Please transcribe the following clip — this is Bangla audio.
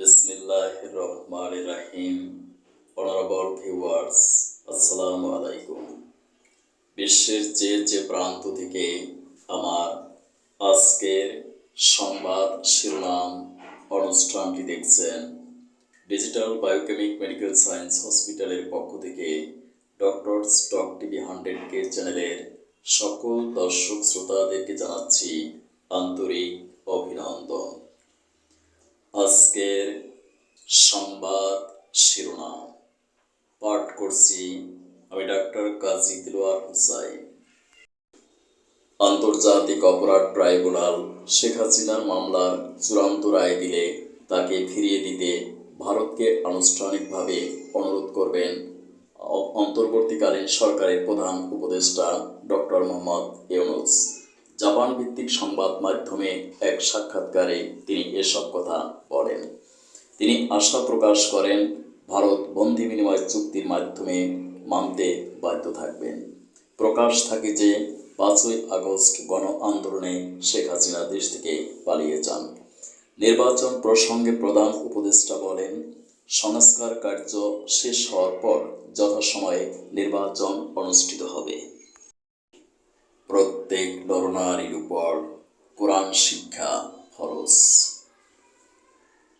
বিসমিল্লাহ রহমান রাহিম অনারেবল ভিউয়ার্স আসসালামু আলাইকুম। বিশ্বের যে যে প্রান্ত থেকে আমার আজকের সংবাদ শিরোনাম অনুষ্ঠানটি দেখছেন ডিজিটাল বায়োকেমিক মেডিকেল সায়েন্স হসপিটালের পক্ষ থেকে ডক্টর স্টক টিভি হান্ড্রেড কে চ্যানেলের সকল দর্শক শ্রোতাদেরকে জানাচ্ছি আন্তরিক অভিনন্দন আজকের সংবাদ শিরোনাম পাঠ করছি আমি ডাক্তার কাজী দিলওয়ার হুসাইন। আন্তর্জাতিক অপরাধ ট্রাইব্যুনাল শেখ হাসিনার মামলার চূড়ান্ত রায় দিলে তাকে ফিরিয়ে দিতে ভারতকে আনুষ্ঠানিকভাবে অনুরোধ করবেন অন্তর্বর্তীকালীন সরকারের প্রধান উপদেষ্টা ডক্টর মোহাম্মদ ইউনুস। জাপান ভিত্তিক সংবাদ মাধ্যমে এক সাক্ষাৎকারে তিনি এসব কথা বলেন। তিনি আশা প্রকাশ করেন ভারত বন্দি বিনিময় চুক্তির মাধ্যমে মানতে বাধ্য থাকবেন। প্রকাশ থাকে যে, পাঁচই আগস্ট গণ আন্দোলনে শেখ হাসিনা দেশ থেকে পালিয়ে যান। নির্বাচন প্রসঙ্গে প্রধান উপদেষ্টা বলেন, সংস্কার কার্য শেষ হওয়ার পর যথাসময়ে নির্বাচন অনুষ্ঠিত হবে। প্রত্যেক নরনারীর উপর কোরআন শিক্ষা ফরজ।